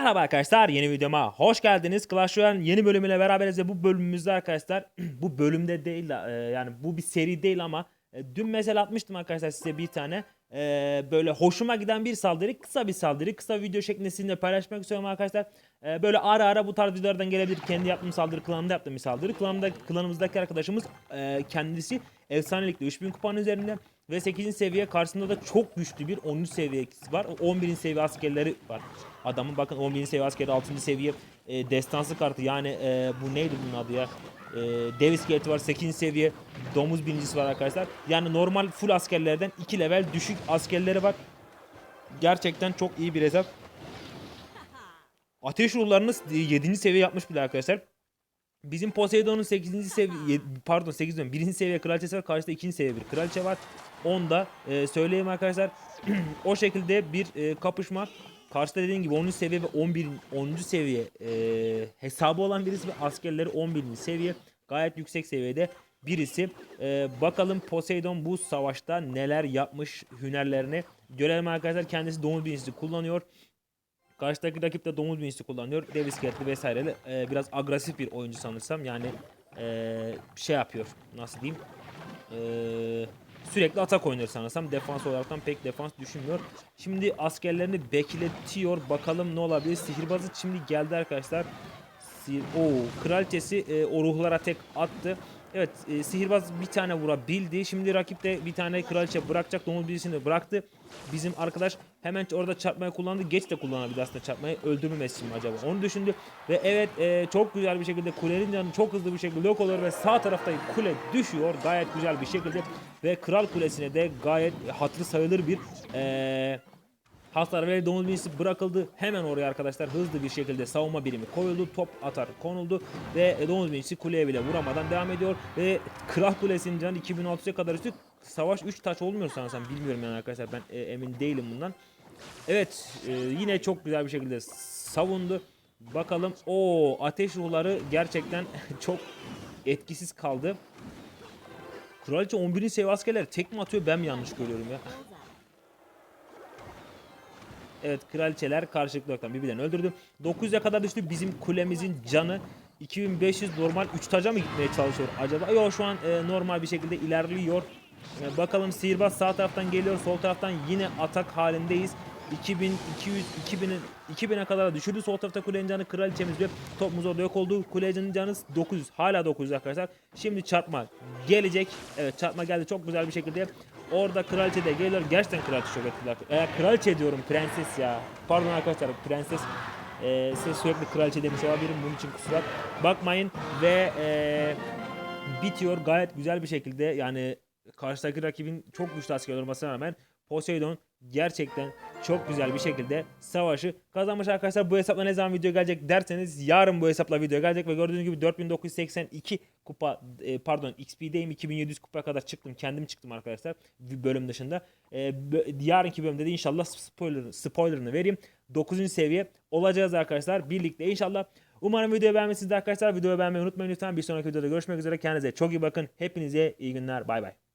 Merhaba arkadaşlar yeni videoma hoş geldiniz. Clash Royale yeni bölümüyle beraberiz ve bu bölümümüzde arkadaşlar bu bölümde değil de, e, yani bu bir seri değil ama e, dün mesela atmıştım arkadaşlar size bir tane e, böyle hoşuma giden bir saldırı kısa bir saldırı kısa video şeklinde paylaşmak istiyorum arkadaşlar. Böyle ara ara bu tarz videolardan gelebilir. Kendi yaptığım saldırı klanımda yaptığım bir saldırı. Klanımda, klanımızdaki arkadaşımız kendisi efsanelikle 3000 kupanın üzerinde ve 8. seviye karşısında da çok güçlü bir 10. seviyesi var. 11. seviye askerleri var. Adamın bakın 11. seviye askeri 6. seviye e, destansı kartı yani e, bu neydi bunun adı ya? E, Davis Gate var 8. seviye domuz birincisi var arkadaşlar. Yani normal full askerlerden 2 level düşük askerleri var. Gerçekten çok iyi bir hesap. Ateş ruhlarını 7. seviye yapmış bile arkadaşlar. Bizim Poseidon'un 8. seviye pardon 8 diyorum 1. seviye kraliçesi var. Karşıda 2. seviye bir kraliçe var. Onda e, söyleyeyim arkadaşlar. o şekilde bir e, kapışma. Karşıda dediğim gibi 10. seviye ve 11. 10. seviye e, hesabı olan birisi ve askerleri 11. seviye. Gayet yüksek seviyede birisi. E, bakalım Poseidon bu savaşta neler yapmış hünerlerini görelim arkadaşlar. Kendisi domuz birincisi kullanıyor. Karşıdaki rakip de domuz birincisi kullanıyor. Davis Gatli vesaireli. E, biraz agresif bir oyuncu sanırsam. Yani e, şey yapıyor. Nasıl diyeyim? Eee sürekli atak oynuyor sanırsam. Defans olaraktan pek defans düşünmüyor. Şimdi askerlerini bekletiyor. Bakalım ne olabilir. Sihirbazı şimdi geldi arkadaşlar. Oo, kraliçesi e, o ruhlara tek attı. Evet e, sihirbaz bir tane vurabildi. Şimdi rakip de bir tane kraliçe bırakacak. Domuz birisini bıraktı. Bizim arkadaş hemen orada çarpmayı kullandı. Geç de kullanabilir aslında çarpmayı. Öldürmemesi mi acaba? Onu düşündü. Ve evet e, çok güzel bir şekilde kulenin canı çok hızlı bir şekilde yok oluyor. Ve sağ tarafta kule düşüyor. Gayet güzel bir şekilde. Ve kral kulesine de gayet hatırı sayılır bir... E, Hasar ve domuz binisi bırakıldı. Hemen oraya arkadaşlar hızlı bir şekilde savunma birimi koyuldu. Top atar konuldu. Ve domuz binisi kuleye bile vuramadan devam ediyor. Ve kral kulesinin canı 2600'e kadar üstü. Savaş 3 taş olmuyor sanırsam. Bilmiyorum yani arkadaşlar ben e, emin değilim bundan. Evet e, yine çok güzel bir şekilde savundu. Bakalım o ateş ruhları gerçekten çok etkisiz kaldı. Kraliçe 11. seviye askerler tek mi atıyor ben mi yanlış görüyorum ya? Evet kraliçeler karşılıklı olarak birbirlerini öldürdü. 900'e kadar düştü. Bizim kulemizin canı 2500 normal 3 taca mı gitmeye çalışıyor acaba? Yok şu an e, normal bir şekilde ilerliyor. E, bakalım sihirbaz sağ taraftan geliyor. Sol taraftan yine atak halindeyiz. 2200 2000'e 2000'e kadar düşürdü sol tarafta kulenin canı kraliçemiz ve topumuz orada yok oldu. Kulenin canı 900 hala 900 arkadaşlar. Şimdi çarpma gelecek. Evet çarpma geldi çok güzel bir şekilde. Orada kraliçe de geliyor. Gerçekten kraliçe çok etkili. Eğer kraliçe diyorum prenses ya. Pardon arkadaşlar prenses. Ee, size sürekli kraliçe demiş olabilirim. Bunun için kusura bakmayın. Ve ee, bitiyor gayet güzel bir şekilde. Yani karşıdaki rakibin çok güçlü asker olmasına rağmen Poseidon gerçekten çok güzel bir şekilde savaşı kazanmış arkadaşlar. Bu hesapla ne zaman video gelecek derseniz yarın bu hesapla video gelecek ve gördüğünüz gibi 4982 kupa e, pardon XP'deyim 2700 kupa kadar çıktım. Kendim çıktım arkadaşlar bölüm dışında. E, yarınki bölümde de inşallah spoiler, spoilerını vereyim. 9. seviye olacağız arkadaşlar birlikte inşallah. Umarım videoyu beğenmişsiniz arkadaşlar. Videoyu beğenmeyi unutmayın lütfen. Bir sonraki videoda görüşmek üzere. Kendinize çok iyi bakın. Hepinize iyi günler. Bay bay.